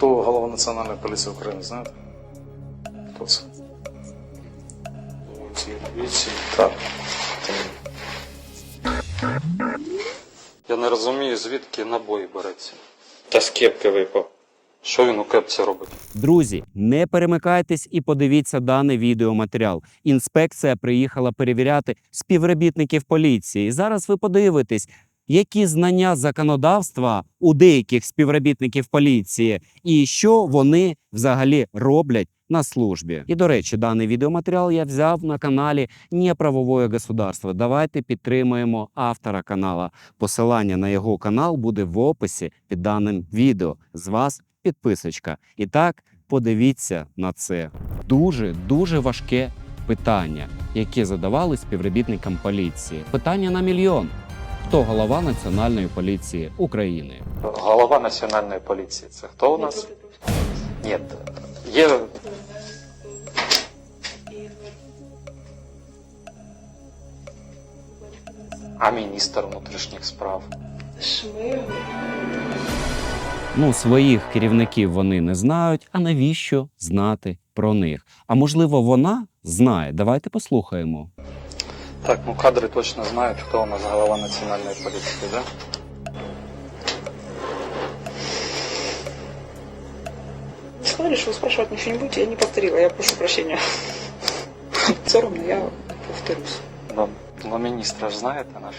Хто голова Національної поліції України, знаєте? Хто це? Так. Я не розумію, звідки набої береться. Та з кепки випав. Що він у кепці робить? Друзі, не перемикайтесь і подивіться даний відеоматеріал. Інспекція приїхала перевіряти співробітників поліції. Зараз ви подивитесь, які знання законодавства у деяких співробітників поліції і що вони взагалі роблять на службі. І до речі, даний відеоматеріал я взяв на каналі Неправовое государство. Давайте підтримуємо автора канала. Посилання на його канал буде в описі під даним відео. З вас підписочка. І так, подивіться на це. Дуже дуже важке питання, яке задавали співробітникам поліції. Питання на мільйон. Хто голова Національної поліції України? Голова національної поліції. Це хто у нас? Ні. Є. А міністр внутрішніх справ. Ну, своїх керівників вони не знають. А навіщо знати про них? А можливо, вона знає. Давайте послухаємо. Так, ну кадри точно знають, хто у нас голова національної поліції, да? Сказали, что вы спрашивать ничего не будете, я не повторила, я прошу прощения. Все равно я повторюсь. Да. Ну, міністра ж знаєте наш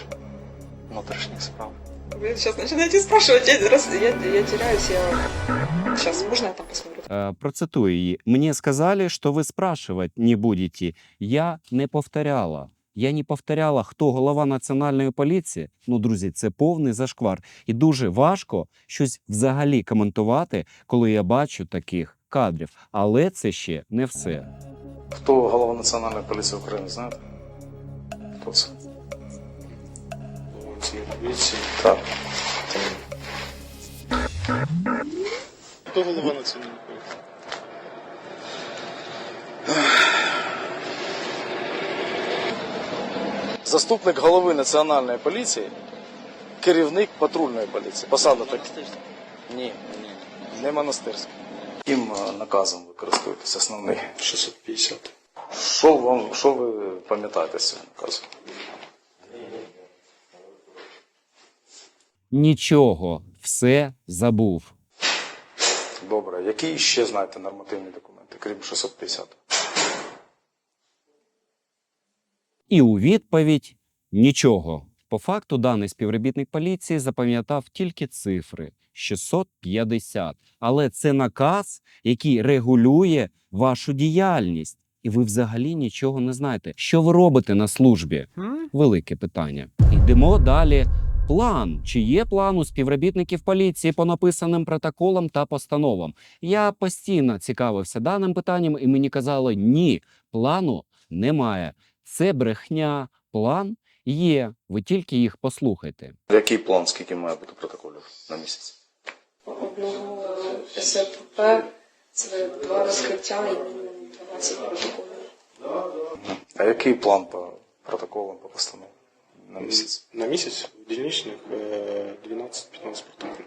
внутрішніх справ. Вы сейчас начинаете спрашивать, я, раз, я, я теряюсь, я... Сейчас, можно я там посмотрю? Е, процитую її. Мені сказали, що ви спрашивать не будете. Я не повторяла. Я не повторяла, хто голова національної поліції. Ну, друзі, це повний зашквар. І дуже важко щось взагалі коментувати, коли я бачу таких кадрів. Але це ще не все. Хто голова Національної поліції України, знаєте? Хто це? Так. Хто голова національної поліції? Заступник голови Національної поліції, керівник патрульної поліції. Посада так. Ні. Не монастирський. Яким е, наказом ви користуєтесь основний? 650. Що вам, що ви пам'ятаєте з цього наказу? Нічого, все забув. Добре. Які ще знаєте нормативні документи, крім 650? І у відповідь нічого. По факту, даний співробітник поліції запам'ятав тільки цифри 650. Але це наказ, який регулює вашу діяльність. І ви взагалі нічого не знаєте. Що ви робите на службі? Велике питання. Йдемо далі. План. Чи є план у співробітників поліції по написаним протоколам та постановам? Я постійно цікавився даним питанням, і мені казали, ні, плану немає. Це брехня, план є. Ви тільки їх послухайте. Який план, скільки має бути протоколів на місяць? Одного СПП, це два розкриття і 12 протоколів. А який план по протоколам, по постановам на місяць? На місяць в дільничних е, 12-15 протоколів.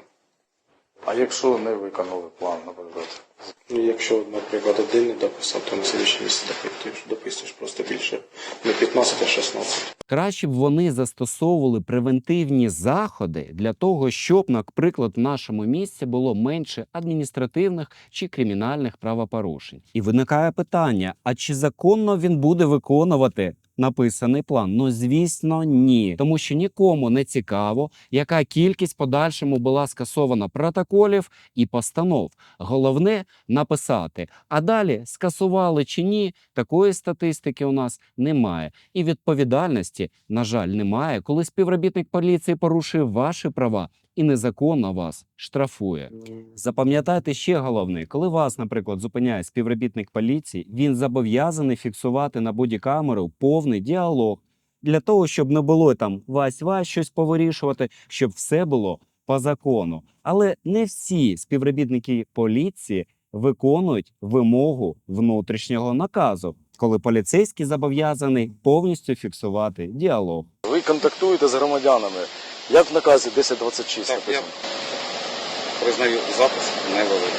А якщо не виконали план, наприклад? Ну, якщо, наприклад, один не дописав, то на слідчий місяць допитуєш, дописуєш просто більше. Не 15, а 16. Краще б вони застосовували превентивні заходи для того, щоб, наприклад, в нашому місці було менше адміністративних чи кримінальних правопорушень. І виникає питання: а чи законно він буде виконувати? Написаний план, ну звісно, ні, тому що нікому не цікаво, яка кількість подальшому була скасована протоколів і постанов. Головне написати. А далі скасували чи ні, такої статистики у нас немає. І відповідальності, на жаль, немає, коли співробітник поліції порушує ваші права і незаконно вас штрафує. Запам'ятайте ще головне, коли вас, наприклад, зупиняє співробітник поліції, він зобов'язаний фіксувати на бодікамеру повний діалог для того, щоб не було там вась-вась щось повирішувати, щоб все було по закону. Але не всі співробітники поліції виконують вимогу внутрішнього наказу, коли поліцейський зобов'язаний повністю фіксувати діалог. Ви контактуєте з громадянами. Як в наказі 1026 Так, я написано? признаю запис невеликий.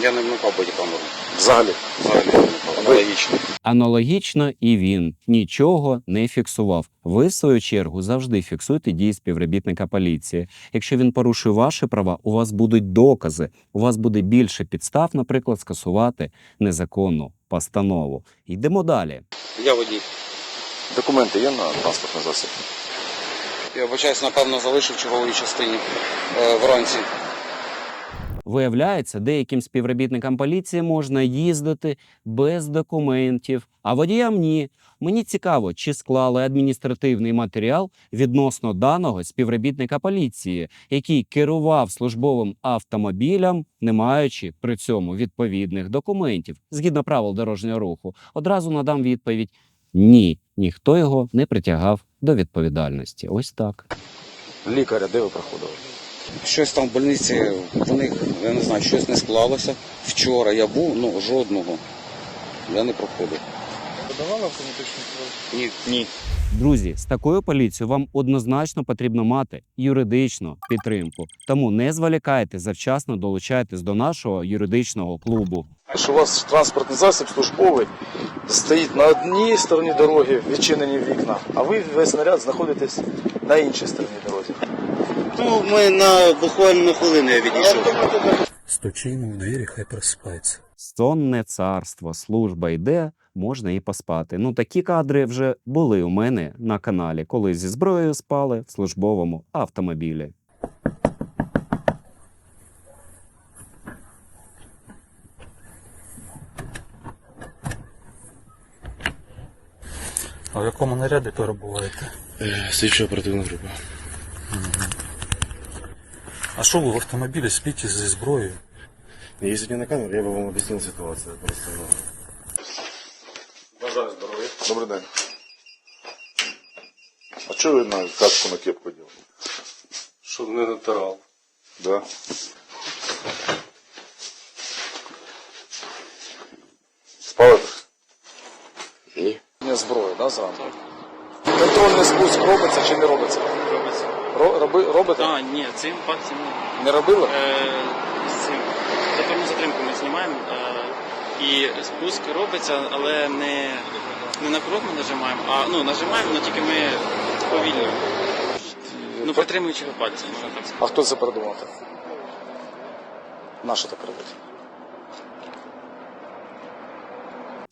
Я не вмикав бодікамеру. Взагалі. Взагалі не вмикав. Аналогічно. Аналогічно і він нічого не фіксував. Ви, в свою чергу, завжди фіксуйте дії співробітника поліції. Якщо він порушує ваші права, у вас будуть докази. У вас буде більше підстав, наприклад, скасувати незаконну постанову. Йдемо далі. Я водій. Документи є на транспортний засіб? Я вибачаюсь, напевно, залишив в черговій частині е, вранці. Виявляється, деяким співробітникам поліції можна їздити без документів, а водіям ні. Мені цікаво, чи склали адміністративний матеріал відносно даного співробітника поліції, який керував службовим автомобілем, не маючи при цьому відповідних документів згідно правил дорожнього руху. Одразу надам відповідь: ні, ніхто його не притягав до відповідальності. Ось так. Лікаря, де ви проходили? Щось там в больниці, в них, я не знаю, щось не склалося. Вчора я був, ну жодного. Я не проходив. Подавала автоматичну Ні. Ні. Друзі, з такою поліцією вам однозначно потрібно мати юридичну підтримку. Тому не зволікайте, завчасно долучайтесь до нашого юридичного клубу. Що у вас транспортний засіб службовий стоїть на одній стороні дороги, відчинені вікна, а ви весь наряд знаходитесь на іншій стороні дороги. Ну, ми на буквально на хвилину я відійшов. Стучи в двери, хай просыпается. Сонне царство, служба йде, можна і поспати. Ну такі кадри вже були у мене на каналі, коли зі зброєю спали в службовому автомобілі. А в якому наряді перебуваєте? Слідча оперативна група. А що ви в автомобілі спите зі зброєю? Якщо не на камеру, я би вам об'яснив ситуацію. Просто, ну. Бажаю здоров'я. Добрий день. А чого ви на каску на кепку діли? Щоб не натирав. Да? Спали? Ні. Не зброю, да, зранку? Контрольний спуск робиться чи не робиться? робиться. Ро- роби, робите? А, ні, цим фактом ні. Не робили? Е, з цим затворну затримку ми знімаємо. Е, і спуск робиться, але не, не на крок ми нажимаємо, а ну нажимаємо, але тільки ми повільно. Ну, притримуючи пальцем, можна так сказати. А хто це придумав? так? Нащо так робити?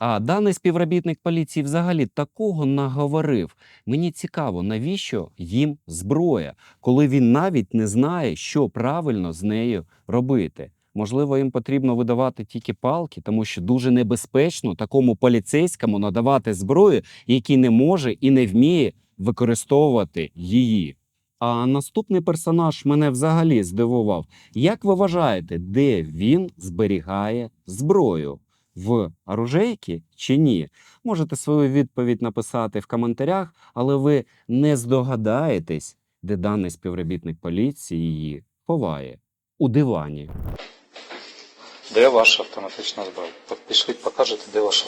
А даний співробітник поліції взагалі такого наговорив. Мені цікаво, навіщо їм зброя, коли він навіть не знає, що правильно з нею робити. Можливо, їм потрібно видавати тільки палки, тому що дуже небезпечно такому поліцейському надавати зброю, який не може і не вміє використовувати її. А наступний персонаж мене взагалі здивував. Як ви вважаєте, де він зберігає зброю? В оружейці чи ні? Можете свою відповідь написати в коментарях, але ви не здогадаєтесь, де даний співробітник поліції її ховає у дивані. Де ваша автоматична зброя? Пішліть, покажете, де ваша.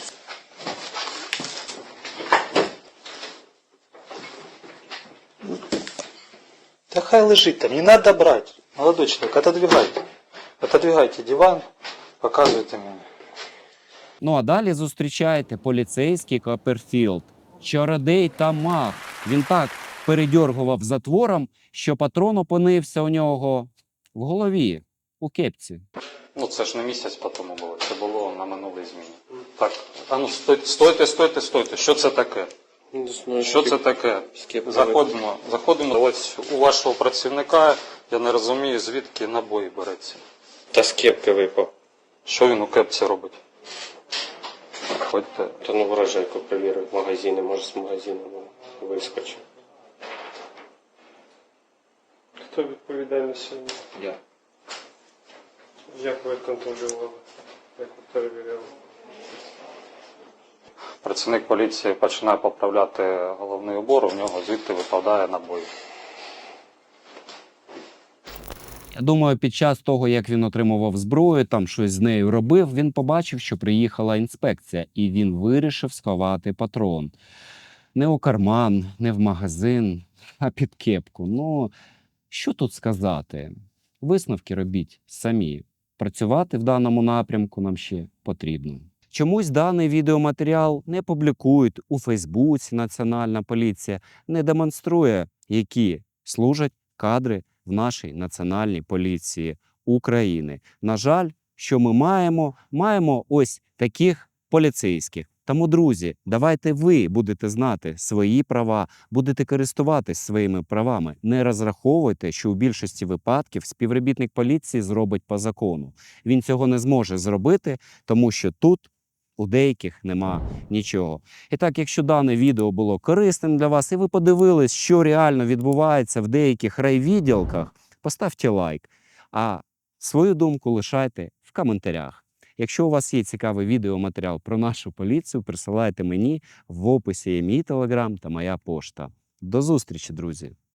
Да хай лежит там, не надо брать. Молодой человек, отодвигайте. Отодвигайте диван, показывайте мне. Ну а далі зустрічаєте поліцейський Копперфілд. Чародей та маг. Він так передьоргував затвором, що патрон опинився у нього в голові, у кепці. Ну це ж не місяць по тому було, це було на минулій зміні. Так, а ну стойте, стойте, стойте, стойте. Що це таке? Що це таке? Заходимо, заходимо. Ось у вашого працівника, я не розумію, звідки набої береться. Та з кепки випав. Що він у кепці робить? Ходьте. Та ну вражайку перевірив магазини, може з магазину вискочив. Хто відповідальний сьогодні? Я. Як ви контролювали? Як ви перевіряли? Працівник поліції починає поправляти головний убор, у нього звідти випадає набой. Я думаю, під час того, як він отримував зброю, там щось з нею робив, він побачив, що приїхала інспекція, і він вирішив сховати патрон. Не у карман, не в магазин, а під кепку. Ну, що тут сказати? Висновки робіть самі. працювати в даному напрямку нам ще потрібно. Чомусь даний відеоматеріал не публікують у Фейсбуці. Національна поліція не демонструє, які служать кадри в нашій національній поліції України. На жаль, що ми маємо? Маємо ось таких поліцейських. Тому, друзі, давайте ви будете знати свої права, будете користуватись своїми правами. Не розраховуйте, що у більшості випадків співробітник поліції зробить по закону. Він цього не зможе зробити, тому що тут у деяких нема нічого. І так, якщо дане відео було корисним для вас, і ви подивились, що реально відбувається в деяких райвідділках, поставте лайк. А свою думку лишайте в коментарях. Якщо у вас є цікавий відеоматеріал про нашу поліцію, присилайте мені в описі є мій телеграм та моя пошта. До зустрічі, друзі!